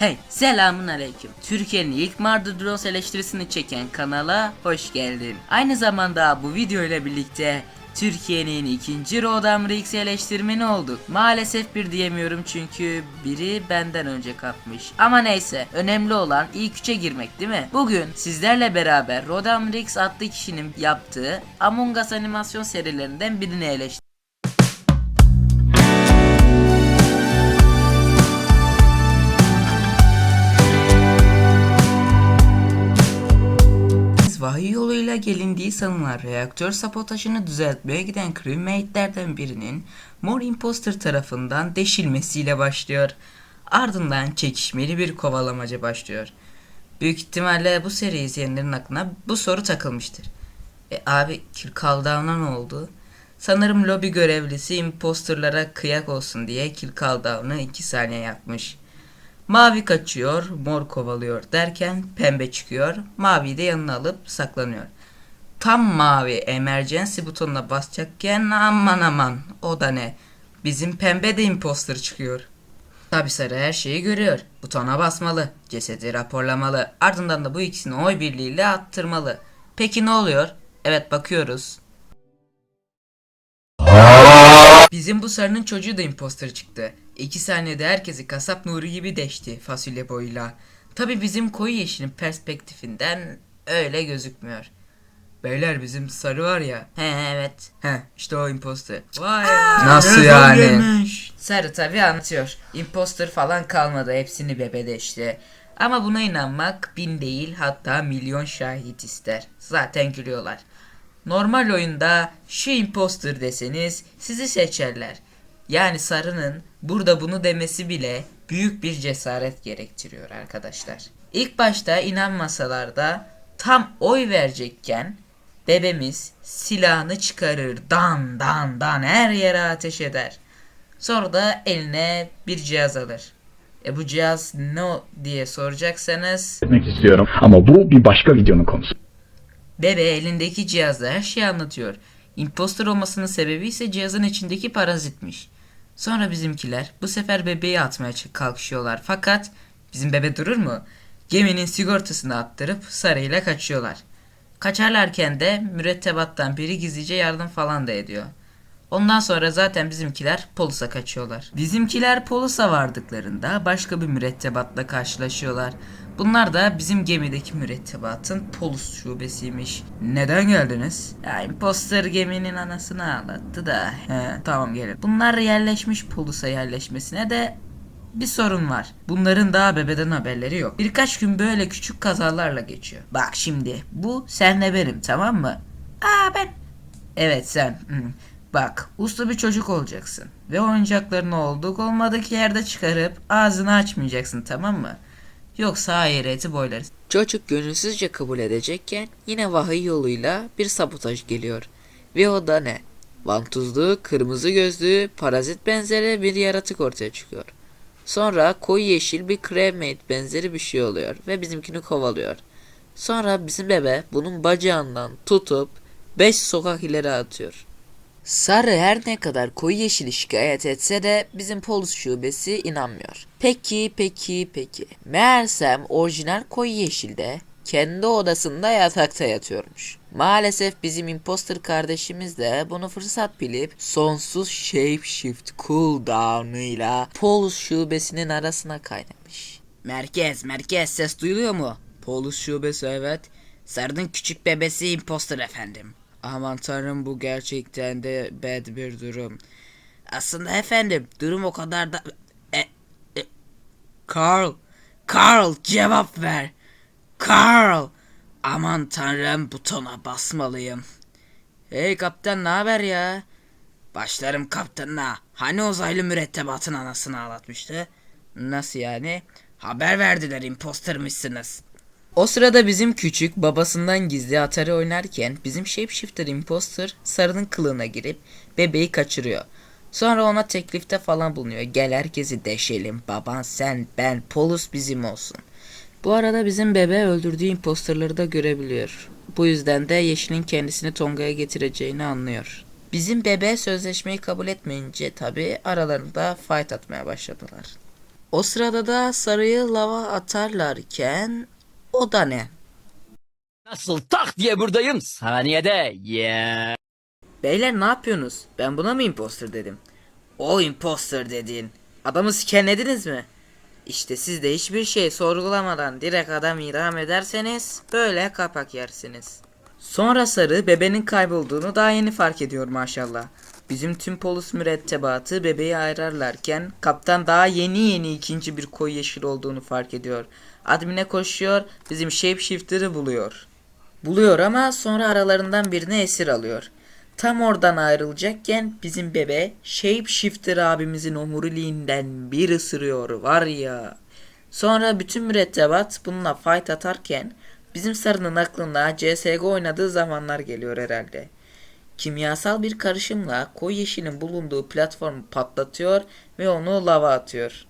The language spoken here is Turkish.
Hey selamun aleyküm. Türkiye'nin ilk Mardı Dross eleştirisini çeken kanala hoş geldin. Aynı zamanda bu video ile birlikte Türkiye'nin ikinci Rodam Rex eleştirmeni olduk. Maalesef bir diyemiyorum çünkü biri benden önce kapmış. Ama neyse önemli olan ilk üçe girmek değil mi? Bugün sizlerle beraber Rodam Rex adlı kişinin yaptığı Among Us animasyon serilerinden birini eleştirdik. Vahiy yoluyla gelindiği sanılan reaktör sabotajını düzeltmeye giden crewmate'lerden birinin Mor Imposter tarafından deşilmesiyle başlıyor. Ardından çekişmeli bir kovalamaca başlıyor. Büyük ihtimalle bu seri izleyenlerin aklına bu soru takılmıştır. E abi Countdown'a ne oldu? Sanırım lobi görevlisi imposterlara kıyak olsun diye Countdown'ı 2 saniye yapmış. Mavi kaçıyor, mor kovalıyor derken pembe çıkıyor. Maviyi de yanına alıp saklanıyor. Tam mavi emergency butonuna basacakken aman aman o da ne? Bizim pembe de imposter çıkıyor. Tabi sarı her şeyi görüyor. Butona basmalı, cesedi raporlamalı. Ardından da bu ikisini oy birliğiyle attırmalı. Peki ne oluyor? Evet bakıyoruz. Bizim bu sarının çocuğu da imposter çıktı. İki saniyede herkesi kasap nuru gibi deşti fasulye boyuyla. Tabi bizim koyu yeşilin perspektifinden öyle gözükmüyor. Beyler bizim sarı var ya. He evet. He işte o imposter. Vay. Nasıl yani? Sarı tabi anlatıyor. Imposter falan kalmadı hepsini bebedeşti. Ama buna inanmak bin değil hatta milyon şahit ister. Zaten gülüyorlar. Normal oyunda şu imposter deseniz sizi seçerler. Yani Sarı'nın burada bunu demesi bile büyük bir cesaret gerektiriyor arkadaşlar. İlk başta inanmasalar da tam oy verecekken bebemiz silahını çıkarır dan dan dan her yere ateş eder. Sonra da eline bir cihaz alır. E bu cihaz ne diye soracaksanız etmek istiyorum ama bu bir başka videonun konusu. Bebe elindeki cihazla her şeyi anlatıyor. Imposter olmasının sebebi ise cihazın içindeki parazitmiş. Sonra bizimkiler bu sefer bebeği atmaya kalkışıyorlar. Fakat bizim bebe durur mu? Geminin sigortasını attırıp sarıyla kaçıyorlar. Kaçarlarken de mürettebattan biri gizlice yardım falan da ediyor. Ondan sonra zaten bizimkiler Polus'a kaçıyorlar. Bizimkiler Polus'a vardıklarında başka bir mürettebatla karşılaşıyorlar. Bunlar da bizim gemideki mürettebatın Polus şubesiymiş. Neden geldiniz? Ya imposter geminin anasını ağlattı da. He, tamam gelin. Bunlar yerleşmiş Polus'a yerleşmesine de bir sorun var. Bunların daha bebeden haberleri yok. Birkaç gün böyle küçük kazalarla geçiyor. Bak şimdi bu senle benim tamam mı? Aa ben Evet sen. Hı. Bak uslu bir çocuk olacaksın. Ve oyuncaklarını olduk olmadık yerde çıkarıp ağzını açmayacaksın tamam mı? Yoksa hayıreti boylarız. Çocuk gönülsüzce kabul edecekken yine vahiy yoluyla bir sabotaj geliyor. Ve o da ne? Vantuzlu, kırmızı gözlü, parazit benzeri bir yaratık ortaya çıkıyor. Sonra koyu yeşil bir cremate benzeri bir şey oluyor ve bizimkini kovalıyor. Sonra bizim bebe bunun bacağından tutup 5 sokak ileri atıyor. Sarı her ne kadar koyu yeşili şikayet etse de bizim polis şubesi inanmıyor. Peki peki peki. Meğersem orijinal koyu yeşilde kendi odasında yatakta yatıyormuş. Maalesef bizim imposter kardeşimiz de bunu fırsat bilip sonsuz shapeshift cooldown'ıyla Polus şubesinin arasına kaynamış. Merkez merkez ses duyuluyor mu? Polus şubesi evet. Sarı'nın küçük bebesi imposter efendim. Aman tanrım bu gerçekten de bad bir durum. Aslında efendim durum o kadar da... E, e, Carl, Carl cevap ver. Carl. Aman tanrım butona basmalıyım. Hey kaptan ne haber ya? Başlarım kaptanına. Hani uzaylı mürettebatın anasını ağlatmıştı? Nasıl yani? Haber verdiler impostermışsınız. O sırada bizim küçük babasından gizli Atari oynarken bizim Shapeshifter Imposter sarının kılığına girip bebeği kaçırıyor. Sonra ona teklifte falan bulunuyor. Gel herkesi deşelim. Baban sen ben Polus bizim olsun. Bu arada bizim bebe öldürdüğü imposterları da görebiliyor. Bu yüzden de Yeşil'in kendisini Tonga'ya getireceğini anlıyor. Bizim bebe sözleşmeyi kabul etmeyince tabi aralarında fight atmaya başladılar. O sırada da sarıyı lava atarlarken o da ne? Nasıl tak diye buradayım saniyede. Yeah. Beyler ne yapıyorsunuz? Ben buna mı imposter dedim? O imposter dedin. Adamı skenlediniz mi? İşte siz de hiçbir şey sorgulamadan direkt adam idam ederseniz böyle kapak yersiniz. Sonra Sarı bebenin kaybolduğunu daha yeni fark ediyor maşallah. Bizim tüm polis mürettebatı bebeği ayrarlarken kaptan daha yeni yeni ikinci bir koyu yeşil olduğunu fark ediyor. Admine koşuyor bizim shapeshifter'ı buluyor. Buluyor ama sonra aralarından birini esir alıyor. Tam oradan ayrılacakken bizim bebe Shapeshifter abimizin omuriliğinden bir ısırıyor var ya. Sonra bütün mürettebat bununla fight atarken bizim sarının aklına CSGO oynadığı zamanlar geliyor herhalde. Kimyasal bir karışımla koyu yeşilin bulunduğu platformu patlatıyor ve onu lava atıyor.